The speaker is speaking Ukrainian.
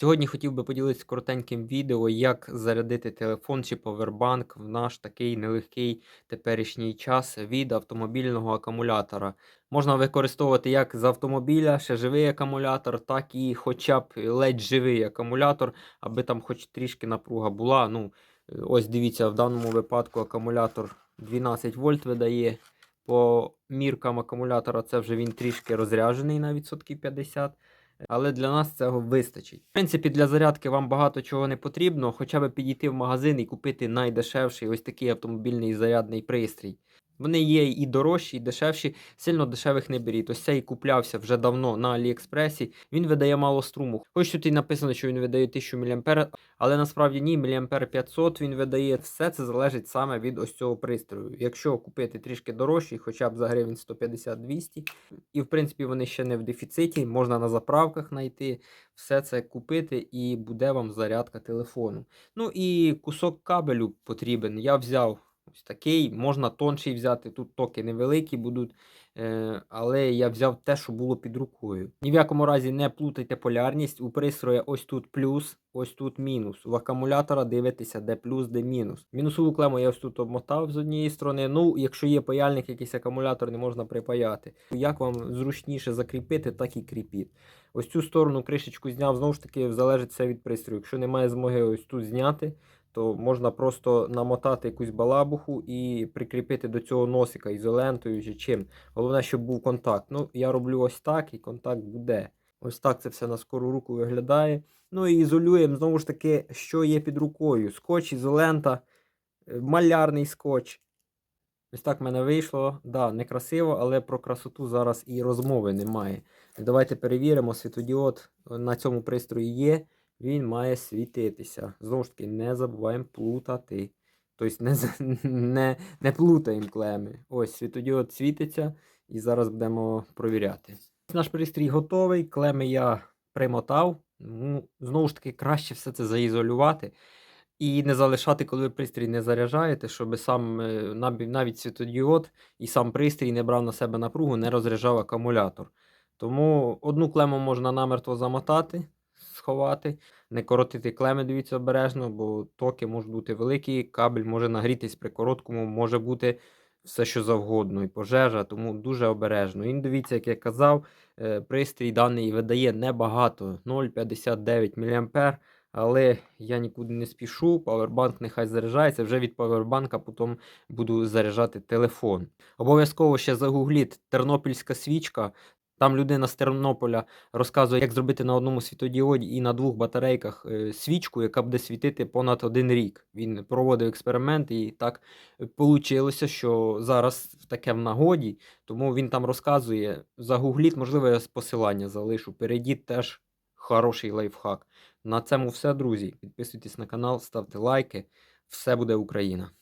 Сьогодні хотів би поділитися коротеньким відео, як зарядити телефон чи повербанк в наш такий нелегкий теперішній час від автомобільного акумулятора. Можна використовувати як з автомобіля ще живий акумулятор, так і хоча б ледь живий акумулятор, аби там хоч трішки напруга була. Ну, ось дивіться, в даному випадку акумулятор 12 вольт видає. По міркам акумулятора це вже він трішки розряджений на відсотків 50 але для нас цього вистачить. В принципі, для зарядки вам багато чого не потрібно, хоча б підійти в магазин і купити найдешевший ось такий автомобільний зарядний пристрій. Вони є і дорожчі, і дешевші, сильно дешевих не беріть. Ось цей куплявся вже давно на Аліекспресі. Він видає мало струму. Хоч тут і написано, що він видає 1000 мА, але насправді ні, мА 500 він видає. Все це залежить саме від ось цього пристрою. Якщо купити трішки дорожчий, хоча б за гривень 150-200, і в принципі вони ще не в дефіциті, можна на заправках знайти. Все це купити і буде вам зарядка телефону. Ну і кусок кабелю потрібен. Я взяв. Ось такий, можна тонший взяти. Тут токи невеликі будуть, е, але я взяв те, що було під рукою. Ні в якому разі не плутайте полярність. У пристроя ось тут плюс, ось тут мінус. У акумулятора дивитеся, де плюс, де мінус. Мінусову клему я ось тут обмотав з однієї сторони. Ну, якщо є паяльник, якийсь акумулятор, не можна припаяти. Як вам зручніше закріпити, так і кріпіть. Ось цю сторону кришечку зняв, знову ж таки, залежить все від пристрою. Якщо немає змоги ось тут зняти то можна просто намотати якусь балабуху і прикріпити до цього носика ізолентою чи чим. Головне, щоб був контакт. Ну, Я роблю ось так, і контакт буде. Ось так це все на скору руку виглядає. Ну і ізолюємо, знову ж таки, що є під рукою. Скотч, ізолента, е, малярний скотч. Ось так в мене вийшло. Да, некрасиво, але про красоту зараз і розмови немає. Давайте перевіримо, світодіод на цьому пристрої є він має світитися. Знову ж таки, не забуваємо плутати. Тобто не не, не плутаємо клеми. Ось світодіод світиться і зараз будемо провіряти. Наш пристрій готовий, клеми я примотав. Ну, Знову ж таки, краще все це заізолювати. І не залишати, коли ви пристрій не заряджаєте, щоб сам е, навіть світодіод і сам пристрій не брав на себе напругу, не розряджав акумулятор. Тому одну клему можна намертво замотати сховати. Не коротити клеми, дивіться обережно, бо токи можуть бути великі, кабель може нагрітись при короткому, може бути все, що завгодно, і пожежа, тому дуже обережно. І дивіться, як я казав, е, пристрій даний видає небагато 0,59 мА. Але я нікуди не спішу, павербанк нехай заряджається. Вже від павербанка потім буду заряджати телефон. Обов'язково ще загугліть тернопільська свічка. Там людина з Тернополя розказує, як зробити на одному світодіоді і на двох батарейках е, свічку, яка буде світити понад один рік. Він проводив експеримент, і так вийшло, що зараз таке в нагоді. Тому він там розказує. Загугліть, можливо, я посилання залишу. Перейдіть теж хороший лайфхак. На цьому все, друзі. Підписуйтесь на канал, ставте лайки. Все буде Україна!